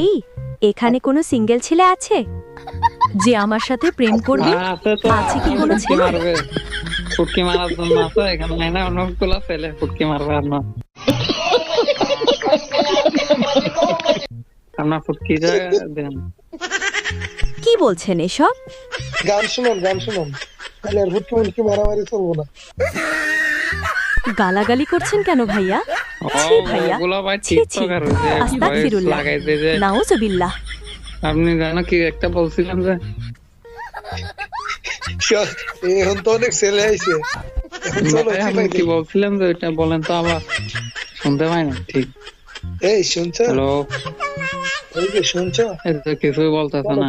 এই এখানে কোনো সিঙ্গেল ছেলে আছে? যে আমার সাথে প্রেম করবে? আছে কি কোনো ছেলে? ফুটকি মারার জন্য আছে এখানে নাই না অনেকগুলো ছেলে ফুটকি মারবে আর না। আপনার ফুটকি দেন। কি বলছেন এসব? গান শুনুন গান শুনুন। তাহলে আর মুটকি মারামারি চলবো না। গালাগালি করছেন কেন ভাইয়া? ছি ভাইয়া, ছি ছি। আস্তাগফিরুল্লাহ। নাউজুবিল্লাহ আপনি জানো কি একটা বলছিলাম যে এখন তো অনেক ছেলে আইছে। কি বলছিলাম যে ওইটা বলেন তো আবার। শুনতে পাই না ঠিক। এই শুনছো? হ্যালো। এই যে শুনছো? কিছুই বলতেছে না।